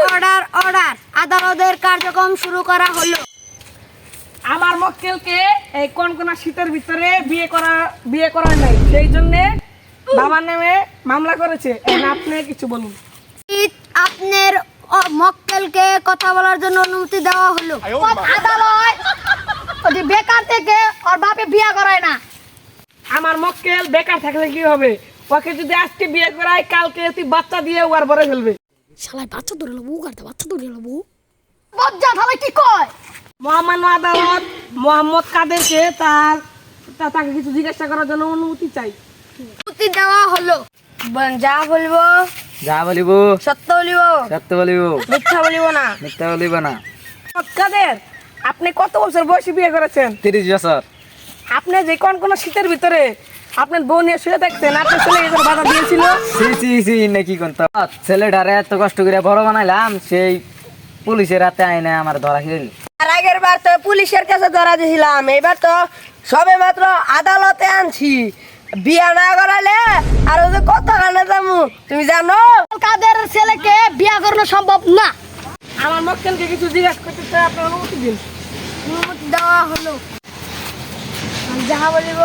Order order. আদালতের কার্যক্রম শুরু করা হলো। আমার মক্কেলকে এই কোন কোন শীতের ভিতরে বিয়ে করা বিয়ে করার নাই। সেই জন্য বাবার নামে মামলা করেছে। আপনি কিছু বলুন। আপনার মক্কেলকে কথা বলার জন্য অনুমতি দেওয়া হলো। আদালত বেকার থেকে ওর বাপে বিয়া করায় না। আমার মক্কেল বেকার থাকলে কি হবে? ওকে যদি আজকে বিয়ে করায় কালকে তুই বাচ্চা দিয়ে ওয়ার ভরে ফেলবে। শালায় বাচ্চা ধরে বাচ্চা ধরে বজ্জা তাহলে কি কয়? মহামান্য আদালত মোহাম্মদ কাদেরকে তার তাকে কিছু জিজ্ঞাসা করার জন্য অনুমতি চাই। অনুমতি দেওয়া হলো। যা বলব যা বলিব সত্য বলিব সত্য বলিব মিথ্যা বলিব না। মিথ্যা বলিব না। কাদের? আপনি কত বছর বয়সে বিয়ে করেছেন? তিরিশ বছর। আপনি যে কোন কোন শীতের ভিতরে আপনার বউ নিয়ে শুয়ে থাকতেন আপনার ছেলে এদের বাধা দিয়েছিল? সি সি সি নাকি ছেলেটারে এত কষ্ট করে বড় বানাইলাম সেই পুলিশের হাতে আইনে আমার ধরা খেল। আর আগের বার তো পুলিশের কাছে ধরা দিয়েছিলাম এবার তো সবে মাত্র আদালতে আনছি। বিয়া না করালে আর ওই যে কত কানে যাব তুমি জানো? কাদের ছেলেকে বিয়া করানো সম্ভব না? আমার মক্কেলকে কিছু জিজ্ঞাসা করতে চাই আপনার অনুমতি দিন। অনুমতি দেওয়া হলো। যাহা বলিব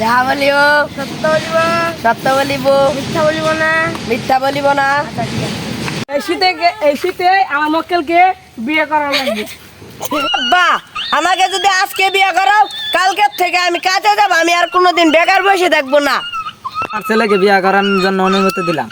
যাহা বলিব। সত্য বলিব। সত্য বলিব। মিথ্যা বলিব না। মিথ্যা বলিব না। এই শীতে এই শীতে আমার মক্কেলকে বিয়ে করা লাগবে। বা আমাকে যদি আজকে বিয়ে করাও কালকে থেকে আমি কাজে যাব আমি আর কোনোদিন বেকার বসে থাকব না। আর ছেলেকে বিয়ে করার জন্য অনুমতি দিলাম।